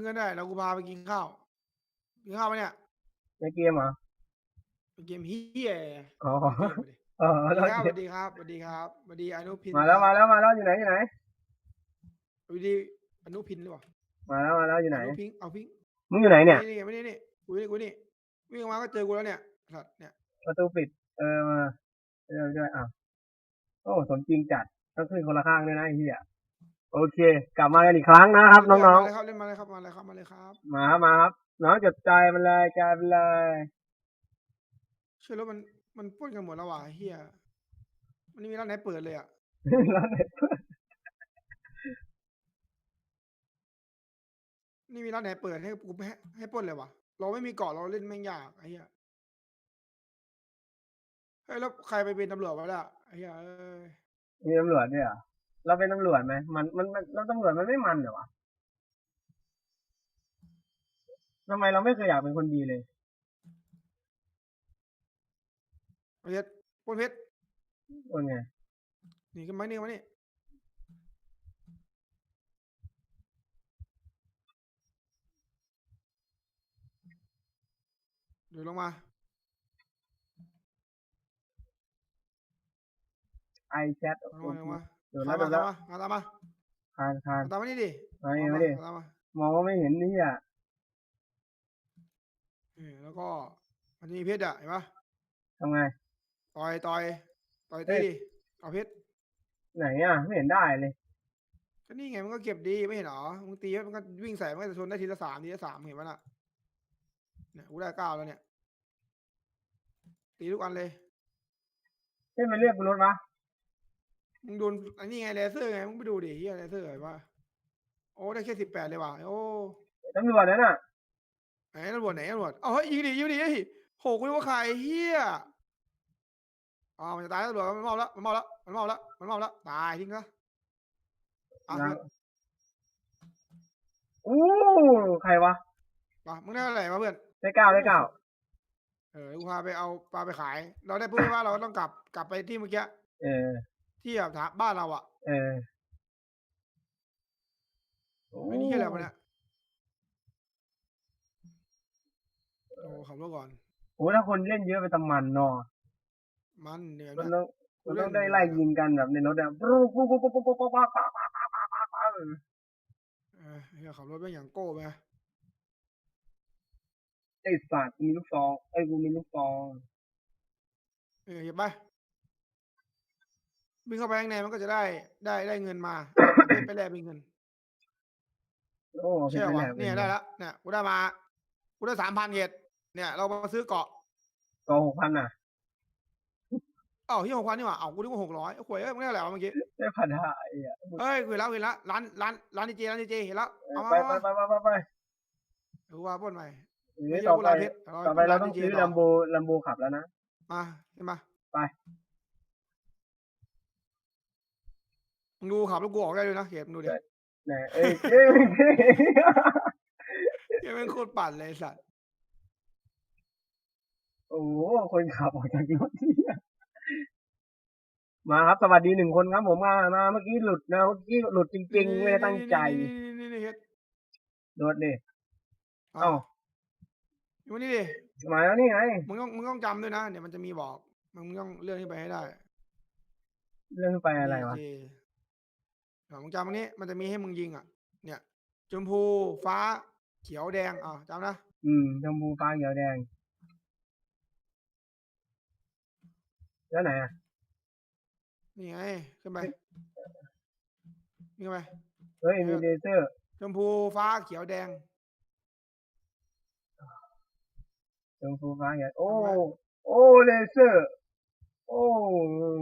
งก็ได้แล้วกูพาไปกินข้าวกินข้าวไหมเนี่ยในเกมเหรอไปเกมเฮียอ๋อเกมไปดิเออสวัสแล้วดีครับสวัสดีครับสวัสดีครับสวัสดีอนุพินมาแล้วมาแล้วมาแล้วอยู่ไหนอยู่ไหนสวัสดีอนุพินหรือเปล่ามาแล้วมาแล้วอยู่ไหนอนุพิงเอาพิงมึงอยู่ไหนเนี่ยนี่นี่ไม่นี่นี่กูนี่กูนี่วิ่งออกมาก็เจอกูแล้วเนี่ยสัตว์เนี่ยประตูปิด เออมาเออด้วยอะโอ้สมจริงจัดต้องขึ้นคนละข้างด้วยนะไอ้เหี้ย โอเค กลับมากันอีกครั้งนะครับ น้องมาเลยครับเล่นมาเลยครับมาเลยครับมาเลยครับ ๆ มาครับมาครับ น้องจดใจมันเลยใจมันเลยช่วยรถมันมันพูดกันหมดแล้วว่ะไอ้เฮียมันไม่มีร้านไหนเปิดเลยอะแล้วไหนนี่มีร้านไหนเปิดให้กูให้ให้ปล้นเลยวะเราไม่มีเกาะเราเล่นแม่งยากไอ้เหี้ยเฮ้ยแล้วใครไปเป็นตำรวจวะล่ะไอ้เหี้ยเอ้ยมีตำรวจด้วยเหรอ เราเป็นตำรวจไหมมันมันมันเราตำรวจมันไม่มันเหรอวะทำไมเราไม่เคยอยากเป็นคนดีเลยเพชรปล้นเพชรคนไงนี่กันมานี่มานี่เดี๋ยวลงมา ไอแชทลงมาลงมา เดี๋ยวตาแล้มวมาเดี๋ยวตาแล้วมมามาตามมาคานคานตามมานี่ดิมาดิมามาดิตามมา มองว่าไม่เห็นนี่อะเออแล้วก็มันจะมีเพชรอะเห็นปะทำไง ต่อยต่อยต่อยเฮ้ตีย ดิเอาเพชรไหนอะ ไม่เห็นได้เลย ก็นี่ไงมันก็เก็บดีไม่เห็นเหรอมึงตีมันก็วิ่งใส่มันก็จะชนได้ทีละสามทีละสามเห็นปะน่ะเนี่ยกูได้เก้าแล้วเนี่ย ตีทุกอันเลยเฮ้ยมันเรียกกูรถวะ มึงโดนอันนี้ไงเลเซอร์ไงมึงไปดูดิเฮียเลเซอร์เห็นปะโอ้ได้แค่สิบแปดเลยว่ะโอ้ตำรวจนั่นน่ะไหนตำรวจไหนตำรวจเอาเฮ้ยยิงดิยิงดิเฮ้ยโหกูนึกว่าใครเฮียอ๋อมันจะตายแล้วตำรวจมันเมาแล้วมันเมาแล้วมันเมาแล้วมันเมาแล้วตายทิ้งซะอะนะเพื่อนอู้ใครวะไปมึงได้อะไรมาเพื่อนได้เก้าได้เก้าเออกูพาไปเอาปลาไปขาย เราได้พูดว่าเราต้องกลับกลับไปที่เมื่อกี้เออ ที่แบบถามบ้านเราอะเออโอ้ไอ้นี่อะไรวะเนี่ยโอ้ขับรถก่อนโหถ้าคนเล่นเยอะไปตำมันเนาะมันเหนื่อยมันนะต้องมันต้องได้ไล่ยิงกันแบบในรถอะปุ๊บปุ๊บปุ๊บปุ๊บปุ๊บปุ๊บปุ๊บปุ๊บปุ๊บปุ๊บเออเฮียขับรถเป็นอย่างโก้ไหมไอ้สัตว์มีลูกซองไอ้ยกูมีลูกซองเออเห็นปะ วิ่งเข้าไปข้างในมันก็จะได้ได้ได้เงินมา ไปไปแลกเป็นเงินโอ้เพชใช่รเหรอแหลวะกเนี่ยได้แล้วเนี่ยกูได้มากูได้สามพันเกตเนี่ยเรามาซื้อเกาะกองหกพันอะ เอ้าที่หกพันนี่หว่าเอ้ากูนึกว่าหกร้อยโอ้ยเอ้ยมึงได้อะไรวะเมื่อกี้ได้พันห้าไอ้อะเฮ้ยเห็นแล้วเห็นแล้วร้านร้านร้านดีเจร้านดีเจเห็นแล้วเอามาไปเอาไปมาไปไปไปไปหรือว่าปล้นใหม่เออไม่ใช่ต่อกูไปร้านเพชรต่อไปเราต้องนซื้อ DJ ลัมโบลัมโบขับแล้วนะ มาเห็นปะไป มึง ดูขับแล้วกูออกได้ด้วยนะเห็นมึงดูดิไหนเอ้ยเอ้ยเอ้ยเฮ้ยแม่งโคตรปั่นเลยไอ้สัตว์โอ้โหคนขับออกจากรถที่มาครับสวัสดีหนึ่งคนครับผมมามาเมื่อกี้หลุดนะเมื่อกี้หลุดจริงๆไม่ได้ตั้งใจนี่นี่นี่นี่เฮ็ดโดดดิเอาเอ้าอยู่นี่ดิมาแล้วนี่ไงมึงต้องมึงต้องจำด้วยนะเดี๋ยวมันจะมีบอกมึงต้องเลื่อนขึ้นไปให้ได้ เรื่องไปอะไรวะ โเค เดี๋ยวมึงจำตรงนี้มันจะมีให้มึงยิงอะ เนี่ยชมพูฟ้าเขียวแดงอะจำนะอืมชมพูฟ้าเขียวแดง แล้วไหนอะนี่ไงขึ้นไปนี่ขึ้นไปเฮ้ยมีเลเซอร์ ชมพูฟ้าเขียวแดง ชมพูฟ้าเขียวโอ้ทำไมโอ้เลเซอร์ โอ้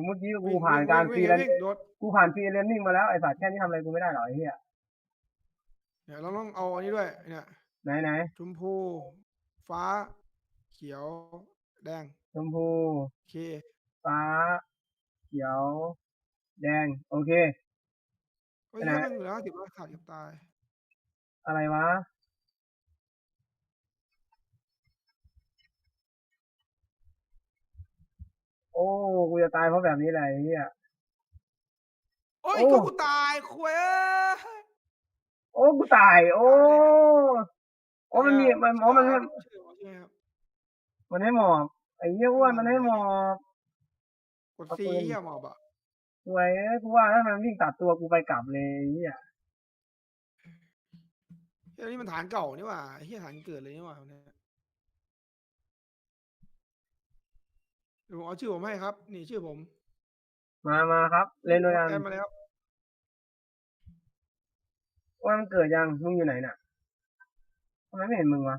เมื่อกี้กูวิ่งผ่านวิ่งการวิ่งฟรีแลนวิ่งโดดกูผ่านฟรีแลนนิ่งมาแล้วไอ้สัตว์แค่นี้ทำอะไรกูไม่ได้หรอไอ้เหี้ยเดี๋ยวเราต้องเอาอันนี้ด้วย เนี่ย ไหนไหนชมพู ฟ้า เขียว แดงชมพูโอเค ฟ้า เขียว แดง โอเคเฮ้ยไปไหนแค่มันเหลือสิบแล้วขาดเกับตาย อะไรวะ อ้กูจะตายเพราะแบบนี้แหละไอ้เหี้ยโอ้ยโอ้ก็กูตายคุยเอ้ยโอ้กูตาย โอ้อ๋อมันมีมันอ๋อมันให้ชื่อเขาใช่ไหมครับมันให้หมอบไอ้เหี้ยอ้วนมันให้หมอบกดเอาซีปืนเหี้ยหมอบอะสวยเอ้ยกูว่าถ้ามันวิ่งตัดตัวกูไปกลับเลยไอ้เหี้ยเฮ้ยนี่มันฐานเก่านี่หว่าเฮียฐานเกิดเลยนี่หว่าเนี่ย เดี๋ยวผมเอาชื่อผมให้ครับ นี่ชื่อผมมามาครับ เล่นด้วยกันแอดมาแล้ว ว่ามันเกิดยังมึงอยู่ไหนน่ะทำไมไม่เห็นมึงวะ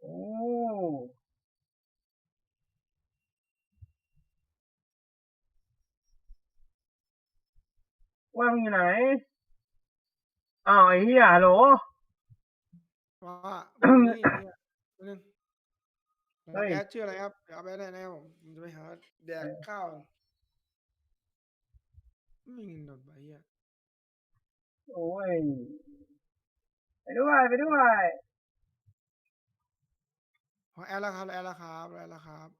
โอ้ ว่ามึงอยู่ไหนอ้าวไอ้เหี้ยฮัลโหลว่าผมนี่เนี่ยนึงเฮ้ยแอดชื่ออะไรครับเดี๋ยวเอาไปได้นะครับผมผมจะไปหาแดกข้าวไม่มีเงินหนดไปเฮียโอ้ยไปด้วยไปด้วยอ๋อแอดแล้วครับแอดแล้วครับแอดแล้วครับ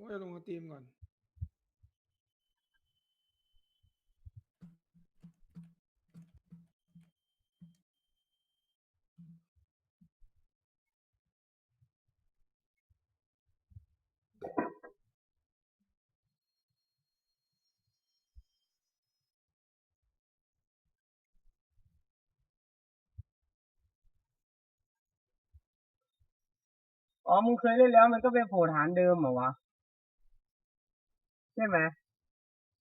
โอ้ยลงสตรีมก่อน อ๋อ มึงเคยเล่นแล้วมันก็เป็นโผฐานเดิมเหรอวะ ช่ไหม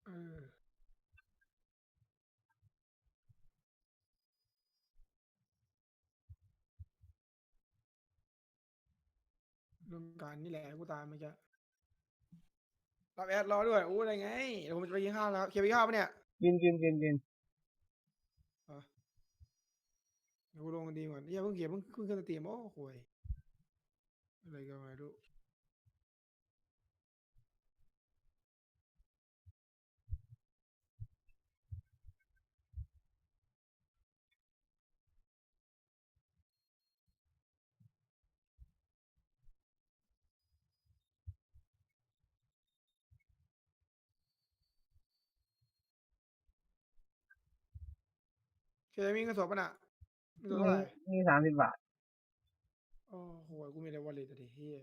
เออรวมการนี่แหละกูตามเมื่อกี้รับแอดรอด้วยอู้อะไรไงเดี๋ยวผมจะไปกินข้าวแล้วครับเคลียร์ไปข้าวปะเนี่ยกินกินกินกินเดี๋ยวกูลงกันดีก่อนอย่าเพิ่งเขียนเพิ่งขึ้นขึ้นสตรีมโอ้โหยอะไรกันไม่รู้ เคยมีเงินสดปะน่ะมีเงินสดเท่าไหร่นี่สามสิบบาทโอ้โหกูมีแต่วอลเล็ตแต่เฮีย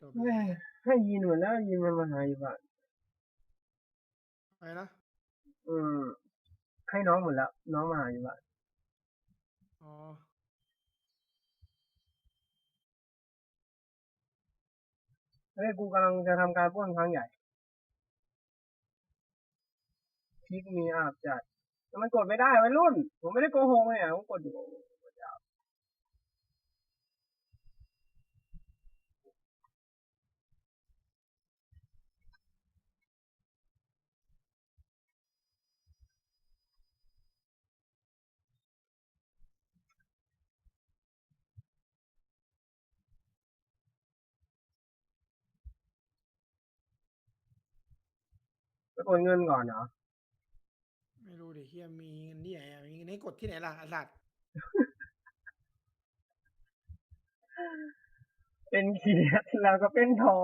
จบแม่ให้ยินหมดแล้วยินมันมาหาอยู่บาทไปนะอืมให้น้องหมดแล้ว น้องมาหาอยู่บาทอ๋อเฮ้ยกูกำลังจะทำการปล้นครั้งใหญ่พลิกมีอาบจัด แต่มันกดไม่ได้วัยรุ่น ผมไม่ได้โกหกเนี่ยผมกดอยู่ไปกดเงินก่อนเหรอ ดิเฮียมีเงินที่ไหนมีเงินให้กดที่ไหนล่ะอสัตว์เป็นเขียดแล้วก็เป็นท้อ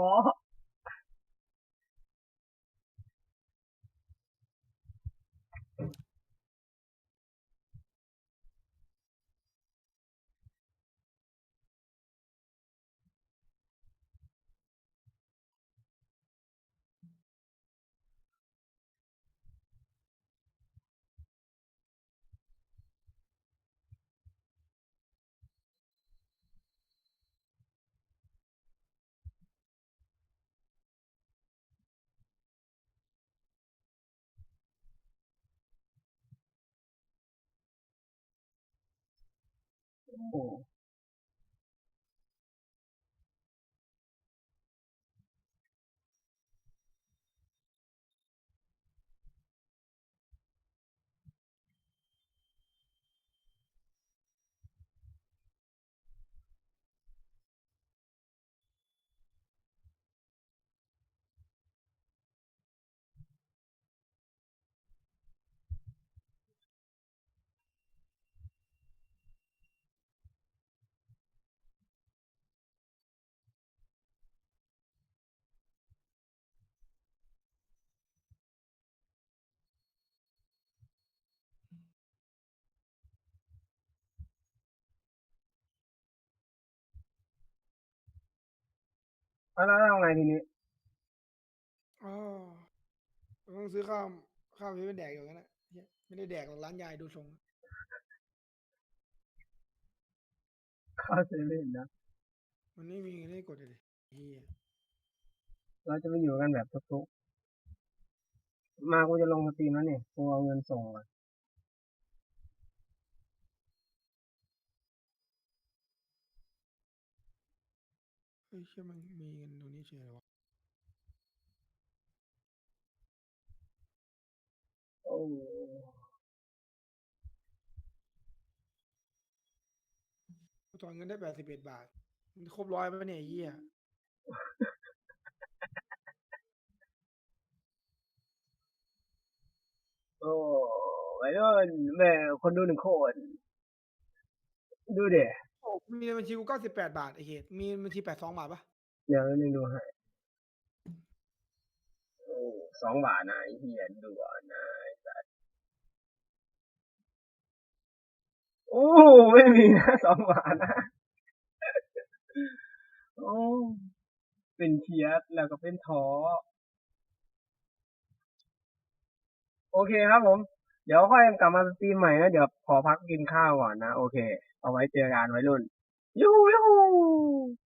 โแล้วแล้วทำไงทีนี้ อ๋อต้องซื้อข้าวข้าวที่เป็นแดกอยู่งั้นนะเหี้ยไม่ได้แดกหรอกร้านยายดูทรงเข้าเซเว่นนะ มันไม่มีเงินให้กดเลยเฮียเราจะไปอยู่กันแบบทุกๆ มากูจะลงสตรีมแล้วเนี่ยกูเอาเงินส่งมาเฮ้ยเชื่อมันมีเงินตรงนี้เฉยเลยวะโอ้กูถอนเงินได้แปดสิบเอ็ดบาท มันครบร้อยไหมเนี่ยไอ้เฮียโอ้ไอ้รุ่นแม่คนดูหนึ่งคน ดูเด็โอ้ มีในบัญชีกูเก้าสิบแปดบาทไอ้เหตุมีบัญชีแปดสองบาทปะเดี๋ยวนึงดูให้โอ้สองบาทนะไอ้เหี้ยดูอะนะไอ้สัสโอ้ไม่มีนะสองบาทนะโอ้เป็นเทียสแล้วก็เป็นท้อโอเคครับผม เดี๋ยวค่อยกลับมาสตรีมใหม่นะ เดี๋ยวขอพักกินข้าวก่อนนะ โอเค เอาไว้เจอกันไว้รุ่น 哟哟